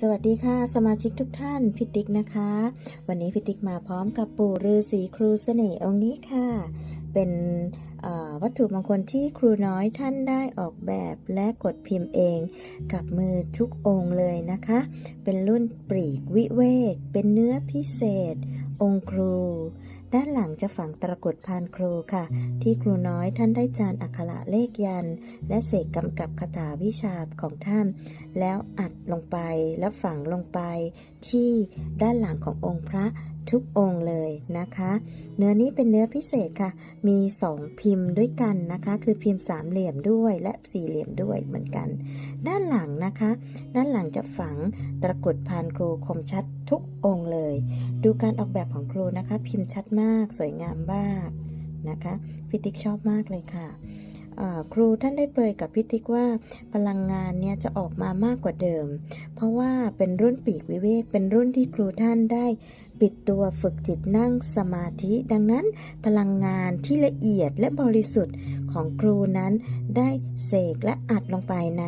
สวัสดีค่ะ สมาชิกทุกท่านพิติกนะคะ วันนี้พิติกมาพร้อมกับปู่ฤาษีครูเสน่ห์องค์นี้ค่ะ เป็นวัตถุมงคลที่ครูน้อยท่านได้ออกแบบและกดพิมพ์เองกับมือทุกองค์เลยนะคะ เป็นรุ่นปรีกวิเวก เป็นเนื้อพิเศษ องค์ครู ด้านหลังจะฝังตะกรุดพานครูค่ะ ที่ครูน้อยท่านได้จานอักขระเลขยัน และเสกกำกับคาถาวิชาของท่าน แล้วอัดลงไปแล้วฝังลงไป ที่ด้านหลังขององค์พระทุกองค์เลยนะคะ เนื้อนี้เป็นเนื้อพิเศษค่ะ มี 2 พิมพ์ด้วยกันนะคะ คือพิมพ์สามเหลี่ยมด้วยและสี่เหลี่ยมด้วยเหมือนกัน ด้านหลังนะคะ ด้านหลังจะฝังตะกรุดพานครูคมชัด ทุกองค์เลย ดูการออกแบบของครูนะคะ พิมพ์ชัดมากสวยงามมากนะคะพิติกชอบมากเลยค่ะครูท่านได้เปรยกับพิติกว่าพลังงานเนี่ยจะออกมามากกว่าเดิม เพราะว่าเป็นรุ่นปีกวิเวก เป็นรุ่นที่ครูท่านได้ปิดตัวฝึกจิตนั่งสมาธิ ดังนั้นพลังงานที่ละเอียดและบริสุทธิ์ของครูนั้นได้เสกและอัดลงไปใน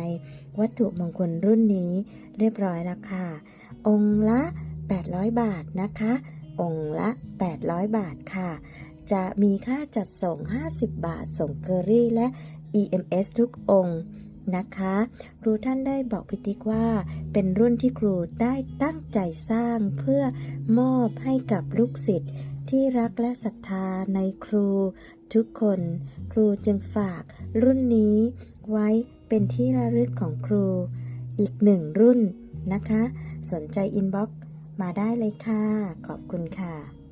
วัตถุมงคลรุ่นนี้เรียบร้อยแล้วค่ะ องค์ละ 800 บาทนะคะ องค์ละ 800 บาทค่ะ จะมีค่าจัดส่ง 50 บาท ส่งเคอรี่และ EMS ทุกองค์นะคะครูท่านได้บอกพิติกว่าเป็นรุ่นที่ครูได้ตั้งใจสร้างเพื่อมอบให้กับลูกศิษย์ที่รักและศรัทธาในครูทุกคน ครูจึงฝากรุ่นนี้ไว้เป็นที่ระลึกของครูอีกหนึ่งรุ่นนะคะ สนใจอินบ็อกซ์ มาได้เลยค่ะ ขอบคุณค่ะ